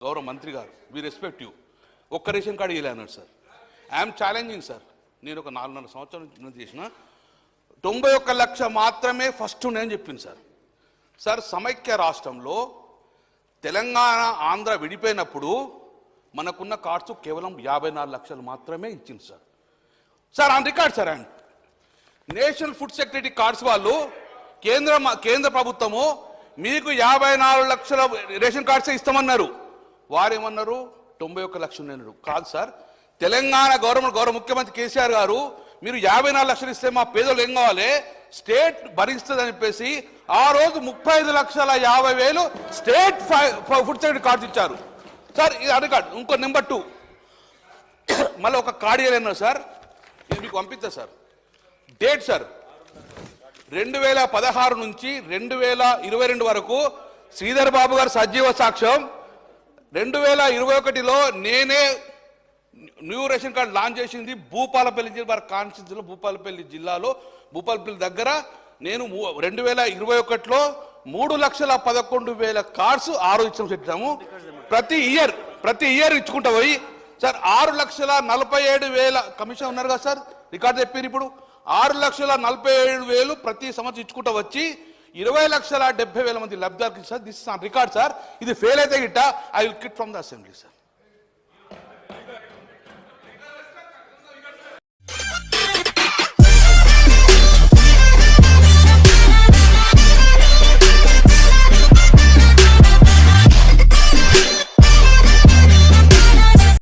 గౌరవ మంత్రి గారు వి రెస్పెక్ట్ యూ ఒక్క రేషన్ కార్డు ఇవ్వలే సార్. ఐఎమ్ ఛాలెంజింగ్ సార్ నేను ఒక నాలుగున్నర సంవత్సరం నుంచి చేసిన. తొంభై ఒక్క లక్ష మాత్రమే ఫస్ట్ నేను చెప్పింది సార్ సార్ సమైక్య రాష్ట్రంలో తెలంగాణ ఆంధ్ర విడిపోయినప్పుడు మనకున్న కార్డ్స్ కేవలం యాభై నాలుగు లక్షలు మాత్రమే ఇచ్చింది sir sir on record sir and national food security cards వాళ్ళు కేంద్ర కేంద్ర ప్రభుత్వము మీకు యాభై నాలుగు లక్షల రేషన్ కార్డ్సే ఇస్తామన్నారు. వారేమన్నారు? తొంభై ఒక్క లక్షలు అన్నారు. కాదు సార్ తెలంగాణ గవర్నమెంట్ గౌరవ ముఖ్యమంత్రి కేసీఆర్ గారు మీరు యాభై నాలుగు లక్షలు ఇస్తే మా పేదలు ఏం కావాలి? స్టేట్ భరిస్తుంది అని చెప్పేసి ఆ రోజు ముప్పై ఐదు లక్షల యాభై వేలు స్టేట్ ఫుడ్ సెక్యూరిటీ కార్డు ఇచ్చారు. సార్ ఇది అది కార్డు ఇంకో నెంబర్ టూ. మళ్ళీ ఒక కార్డు ఇవ్వలేను సార్? ఇది మీకు పంపిస్తా సార్. డేట్ సార్ రెండు వేల పదహారు నుంచి రెండు వేల ఇరవై రెండు వరకు శ్రీధర్ బాబు గారు సజీవ సాక్ష్యం. రెండు వేల ఇరవై ఒకటిలో నేనే న్యూ రేషన్ కార్డు లాంచ్ చేసింది భూపాలపల్లి జిల్లా కాన్స్టిట్యూన్సీలో భూపాలపల్లి జిల్లాలో భూపాలపల్లి దగ్గర. నేను రెండు వేల ఇరవై ఒకటిలో మూడు లక్షల పదకొండు వేల కార్డ్స్ ఆరు ఇచ్చాము పెట్టాము ప్రతి ఇయర్ ప్రతి ఇయర్ ఇచ్చుకుంటా పోయి. సార్ ఆరు లక్షల నలభై ఏడు వేల కమిషన్ ఉన్నారు కదా సార్ రికార్డు చెప్పారు ఇప్పుడు. ఆరు లక్షల నలభై ఏడు వేలు ప్రతి సంవత్సరం ఇచ్చుకుంటూ వచ్చి ఇరవై లక్షల డెబ్బై వేల మంది లబ్ధిదారులు సార్ దిస్ రికార్డ్ సార్ ఇది ఫెయిల్ అయితే గిట్ట I will quit from the assembly sir